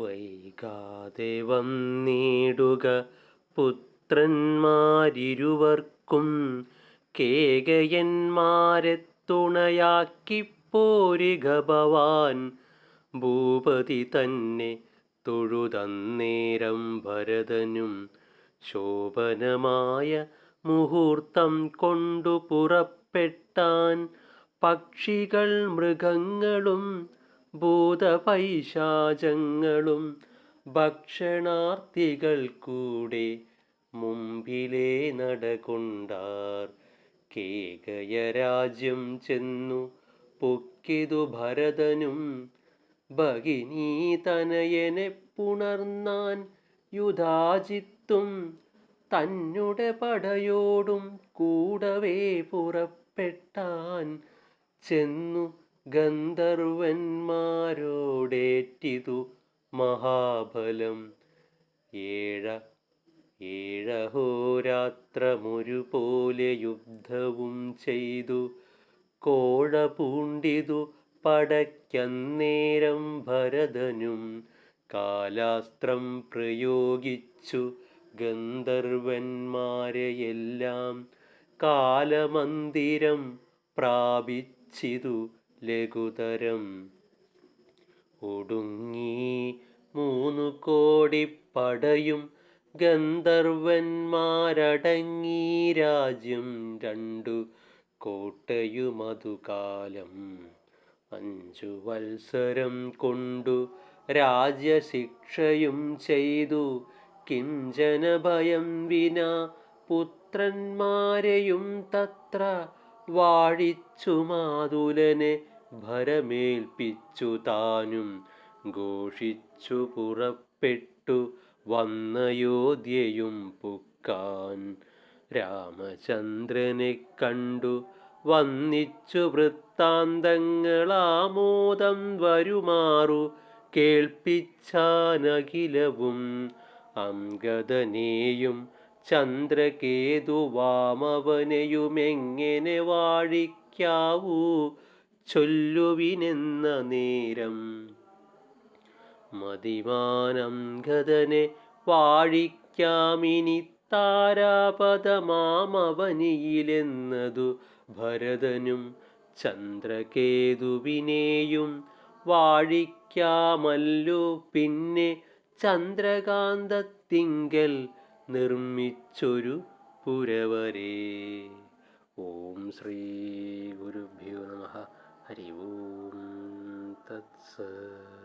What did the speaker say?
വൈകാതെ വന്നിടുക പുത്രന്മാരിരുവർക്കും കേകയന്മാരെ തുണയാക്കി പോരുക ഭവാൻ ഭൂപതി തന്നെ തൊഴുതന്നേരം ഭരതനും ശോഭനമായ മുഹൂർത്തം കൊണ്ടു പുറപ്പെട്ടാൻ പക്ഷികൾ മൃഗങ്ങളും ഭൂതപൈശാചങ്ങളും ഭക്ഷണാർത്ഥികൾ കൂടെ മുമ്പിലെ നടകൊണ്ടാർ. കേകയരാജ്യം ചെന്നു പൊക്കിതു ഭരതനും ഭഗിനീ തനയനെ പുണർന്നാൻ യുധാജിത്തും തന്നുടെ പടയോടും കൂടവേ പുറപ്പെട്ടാൻ ചെന്നു ഗന്ധർവന്മാരോടേറ്റിതു മഹാബലം. ഏഴ ഏഴഹോരാത്രമൊരുപോലെ യുദ്ധവും ചെയ്തു. കോഴ പൂണ്ടിതു പടയ്ക്കന്നേരം ഭരതനും കാലാസ്ത്രം പ്രയോഗിച്ചു. ഗന്ധർവന്മാരെയെല്ലാം കാലമന്ദിരം പ്രാപിച്ചിതു. ലഘുതരം. ഒടുങ്ങി മൂന്നു കോടി പടയും ഗന്ധർവന്മാരടങ്ങി രാജ്യം രണ്ടു കോട്ടയുമതുകാലം. അഞ്ചു വത്സരം കൊണ്ടു രാജ്യശിക്ഷയും ചെയ്തു. കിഞ്ചന ഭയം വിന പുത്രന്മാരെയും തത്ര വാഴിച്ചു മാതുലനെ ഭരമേൽപ്പിച്ചു താനും ഘോഷിച്ചു പുറപ്പെട്ടു വന്നയോധ്യയും പുക്കാൻ. രാമചന്ദ്രനെ കണ്ടു വന്നിച്ചു വൃത്താന്തങ്ങളാമോദം വരുമാറു കേൾപ്പിച്ചാനഖിലവും അംഗതനെയും ചന്ദ്രകേതുവാമവനെയുമെങ്ങനെ വാഴിക്കാവൂ? ചൊല്ലുവിനെന്ന നേരം. മതിമാനം ഗതനെ വാഴിക്കാമിനി താരാപദമാമവനിയിലെന്നതു ഭരതനും ചന്ദ്രകേതുവിനെയും വാഴിക്കാമല്ലോ പിന്നെ ചന്ദ്രകാന്തത്തിങ്കൽ നിർമ്മിച്ചൊരു പുരവരേ. ഓം ശ്രീ ഗുരുഭ്യോ हरि ओम तत्सत्